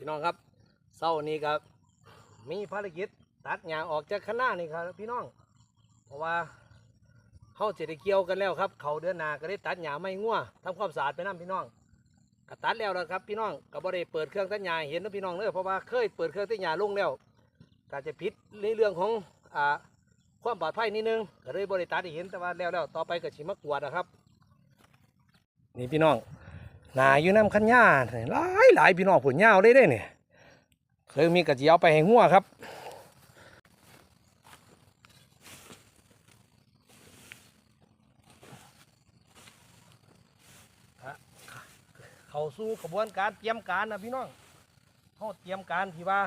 พี่น้องครับเศร้านี้ครับ มีภารกิจตัดหญ้าออกจากคณะนี่ครับ พี่น้อง เพราะว่าเขาจะได้เกี่ยวกันแล้วครับ เขาเดือนหนาก็ได้ตัดหญ้าไม่งัวทำความสะอาดไปน้ำพี่น้องก็ตัดแล้วนะครับ พี่น้องก็บ่ได้เปิดเครื่องตัดหญ้าให้เห็นนะพี่น้องเนอะเพราะว่าเคยเปิดเครื่องตัดหญ้าลงแล้วก็จะผิดในเรื่องของอ่าความปลอดภัยนิดนึงก็เลยบริตัดให้เห็นแต่ว่าแล้วแล้วต่อไปก็ชิมากวดนะครับ นี่พี่น้อง หนาอยู่น้ำคันหญ้าหลายหลายพี่น้องผลยาวเลยได้เนี่ยเคยมีกระเจียวไปให้งัวครับเขาสู่กระบวนการเตรียมการนะพี่น้องเขาเตรียมการที่ว่า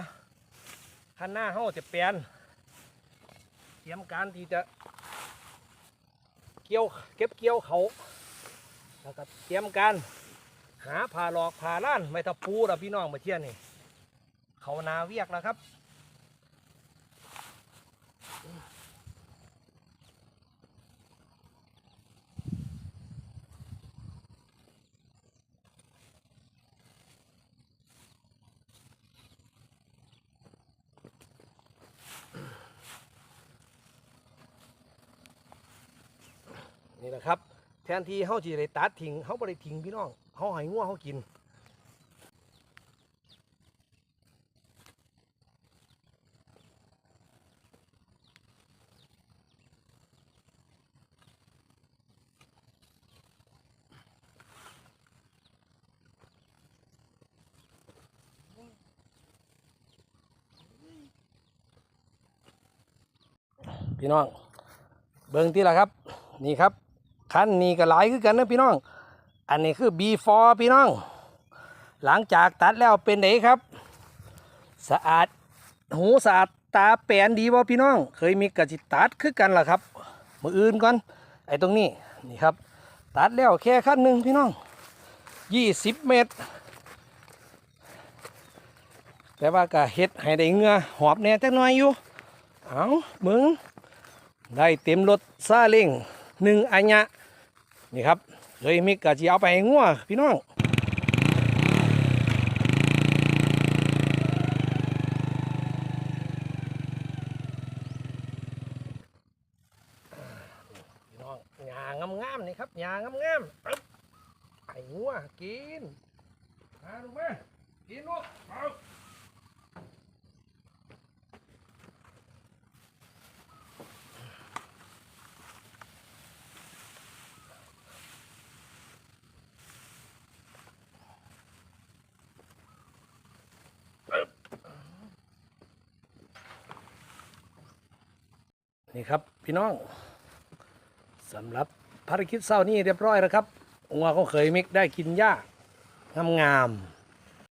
คันหน้าเขาจะเปลี่ยนเตรียมการที่จะเกี่ยวเก็บเกี่ยวเขาแล้วก็เตรียมการ หาผ่าหลอกผ่าล้านไม่ตะปูละพี่น้องมาเที่ยนี่ เขานาเวียกแล้วครับนี่แหละครับ แทนที่เขาจะได้ตัดทิ้งเขาไม่ได้ทิ้งพี่น้อง เขาให้งัวเขากินพี่น้อง เบิ่งที่ละครับ นี่ครับคันนี้ก็หลายคือกันนะพี่น้อง อันนี้คือ before พี่น้อง หลังจากตัดแล้วเป็นไหนครับ สะอาดหูสะอาดตาแปลนดีบ่พี่น้อง เคยมีกระจิตัดคือกันล่ะครับมืออื่นก่อนไอ้ตรงนี้นี่ครับ ตัดแล้วแค่ขั้นหนึ่งพี่น้อง20เมตร แต่ว่าก็เฮ็ดให้ได้เงือหอบแน่จักหน่อยอยู่เอามึงได้เต็มรถซาเล้งหนึ่งอัญญะนี่ครับ เลยมิกกะจีเอาไปงัวพี่น้องพี่น้องหญ้างามๆนี่ครับหญ้างามๆปึ๊บไอ้งัวกินมาลูกมากินลูกเอา นี่ครับพี่น้องสำหรับภารกิจเศร้านี้เรียบร้อยแล้วครับงัวเขาเคยมิกได้กินหญ้างามๆ